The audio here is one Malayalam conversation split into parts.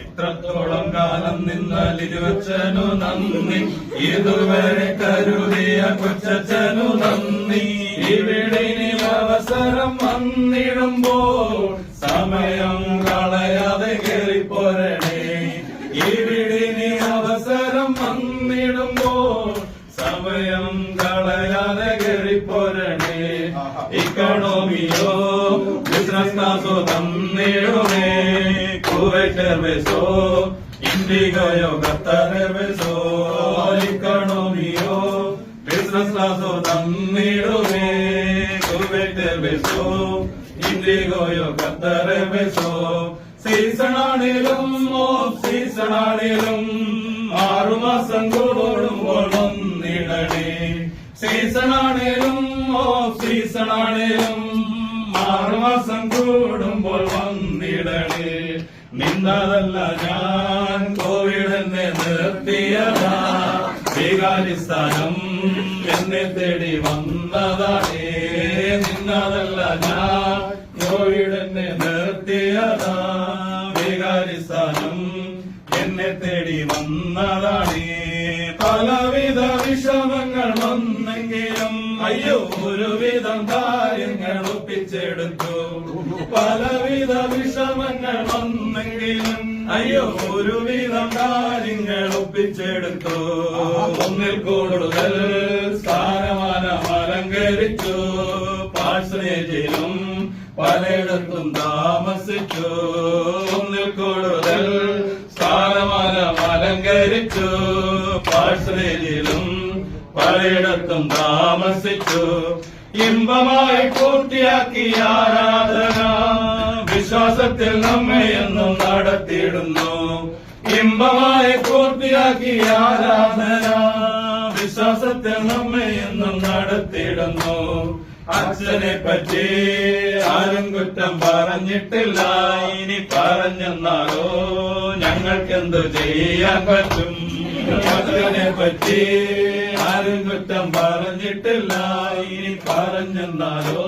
ഇത്രത്തോളം കാലം നിന്നാൽ ഇരുവച്ചനു നന്ദി. ഇതുവരെ കരുതിയ കൊച്ചച്ചനു നന്ദി. ഇവിടെ അവസരം വന്നിടുമ്പോൾ സമയം കളയാതെ കയറിപ്പോരണേ ഇവിടെ അവസരം വന്നിടുമ്പോൾ സമയം കളയാതെ കയറിപ്പോരണേ ഇക്കണോമിയോ ബിസിനസ് ക്ലാസ് തന്നിടുമേ എയർവേസോ ഇൻഡിഗോയോ ഖത്തർ എയർവേസോ ഇക്കണോമിയോ ബിസിനസ് ക്ലാസോ തന്നിടുമേ. കുവൈറ്റ് എയർവേസോ ഇൻഡിഗോയോ ഖത്തർ എയർവേസോ സീസണാണിലും ഓഫ് സീസണാണിലും. ആറുമാസം കൂടുമ്പോൾ വന്നിടണേ സീസണാണേലും ഓഫ് സീസണാണേലും. ആറുമാസം കൂടുമ്പോൾ വന്നിടണേ നിന്നതല്ല ഞാൻ കോവിഡ് എന്നെ നിർത്തിയതാ. വികാരിസ്ഥാനം എന്നെ തേടി വന്നതാണേ. നിന്നതല്ല ഞാൻ കോവിഡ് എന്നെ നിർത്തിയതാ. വികാരിസ്ഥാനം എന്നെ തേടി വന്നതാണേ. പലവിധ വിഷമങ്ങൾ വന്നെങ്കിലും അയ്യോ ഒരുവിധം കാര്യങ്ങൾ ഒപ്പിച്ചെടുത്തു. പലവിധ വിഷമങ്ങൾ വന്നെങ്കിലും അയ്യോ ഒരുവിധം കാര്യങ്ങൾ ഒപ്പിച്ചെടുത്തു. ഒന്നിൽ കൂടുതൽ സ്ഥാനമാനം അലങ്കരിച്ചു. പാഴ്സനേജിലും പലയിടത്തും താമസിച്ചു. ഒന്നിൽ കൂടുതൽ സ്ഥാനമാനം അലങ്കരിച്ചു. പാഴ്സനേജിലും പലയിടത്തും താമസിച്ചു. ഇമ്പമായി പൂർത്തിയാക്കി ആരാധന. വിശ്വാസത്തിൽ നമ്മെ എന്നും നടത്തിയിടുന്നു. ഇമ്പമായി പൂർത്തിയാക്കി ആരാധന. വിശ്വാസത്തിൽ നമ്മെ എന്നും നടത്തിയിടുന്നു. അച്ഛനെ പറ്റി ആരും കുറ്റം പറഞ്ഞിട്ടില്ല. ഇനി പറഞ്ഞെന്നാലോ ഞങ്ങൾക്കെന്തു ചെയ്യാൻ പറ്റും? അച്ഛനെ പറ്റി ആരും കുറ്റം പറഞ്ഞിട്ടില്ല. ഇനി പറഞ്ഞെന്നാലോ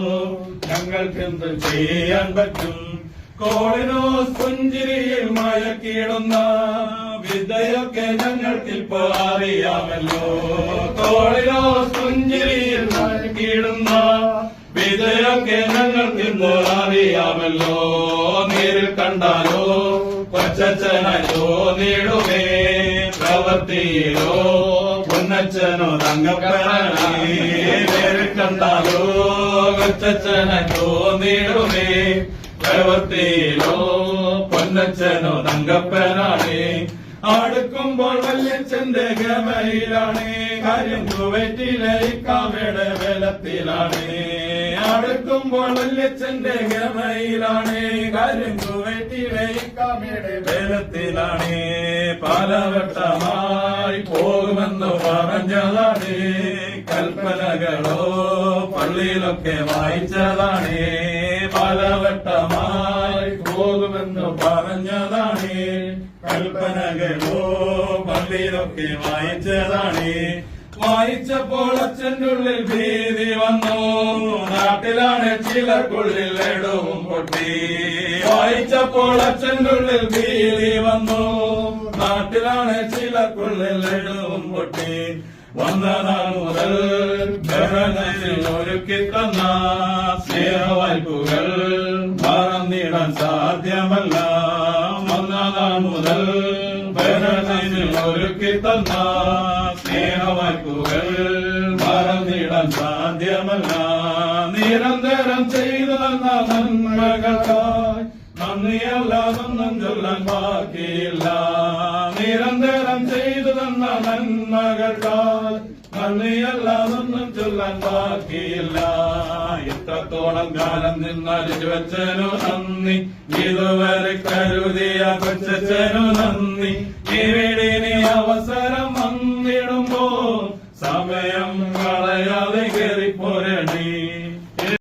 ഞങ്ങൾക്കെന്തു ചെയ്യാൻ പറ്റും? കോളിനോ പുഞ്ചിരിയിൽ മയക്കിടുന്ന വിദ്യയൊക്കെ ഞങ്ങൾക്കിപ്പോ അറിയാമല്ലോ. കോളിനോസ് പുഞ്ചിരിയിൽ മയക്കിടുന്ന വിദ്യയൊക്കെ ഞങ്ങൾക്കിപ്പോ അറിയാമല്ലോ. നേരിൽ കണ്ടാലോ കൊച്ചനോ നേടുമേ പ്രവൃത്തിയിലോ പൊന്നച്ചനോ തങ്കപ്പനേ നേരിൽ കണ്ടാലോ കൊച്ചനോ നീടുമേ പ്രവൃത്തിയിലോ പൊന്നച്ചനോ തങ്കപ്പനാണേ. അടുക്കുമ്പോൾ വല്യച്ഛന്റെ ഗമയിലാണ് കാര്യം കുവൈറ്റിലെ ഇക്കാമയുടെ ബലത്തിലാണ്. അടുക്കുമ്പോൾ വല്യച്ഛന്റെ ഗമയിലാണ് കാര്യം കുവൈറ്റിലെ ഇക്കാമയുടെ പാലവട്ടമായി പോകുമെന്ന് പറഞ്ഞതാണ്. കൽപ്പനകളോ പള്ളിയിലൊക്കെ വായിച്ചതാണ്. പലവട്ടമായി പറഞ്ഞതാണ് കൽപ്പനകളോ പള്ളിയിലൊക്കെ വായിച്ചതാണ്. വായിച്ചപ്പോൾ അച്ഛന്റെ ഉള്ളിൽ ഭീതി വന്നു. നാട്ടിലാണ് ചിലർക്കുള്ളിൽ ഇടവും പൊട്ടി. വായിച്ചപ്പോൾ അച്ഛന്റെ ഉള്ളിൽ ഭീതി വന്നു. നാട്ടിലാണ് ചിലർക്കുള്ളിൽ ഇടവും പൊട്ടി. വന്നനാൾ മുതൽ ബഹനയിൽ ഒരുക്കി തന്ന സ്നേഹവായ്പുകൾ മറന്നിടാൻ വന്നനാൾ മുതൽ ഭരണത്തിൽ ഒരുക്കി തന്ന സ്നേഹവായ്പുകൾ മറന്നിടാൻ സാധ്യമല്ല. നിരന്തരം ചെയ്തു തന്ന നന്മകൾക്കായി നന്ദിയല്ലാതൊന്നും ചൊല്ലാൻ ബാക്കിയില്ല. നിരന്തരം ചെയ്തു തന്ന നന്മകൾക്കായി നന്ദിയല്ലാതൊന്നും ചൊല്ലാൻ ഇത്രത്തോളം കാലം നിന്നാൽ വെച്ചനു നന്ദി. ഇതുവരെ കരുതിയ കൊച്ചനു നന്ദി.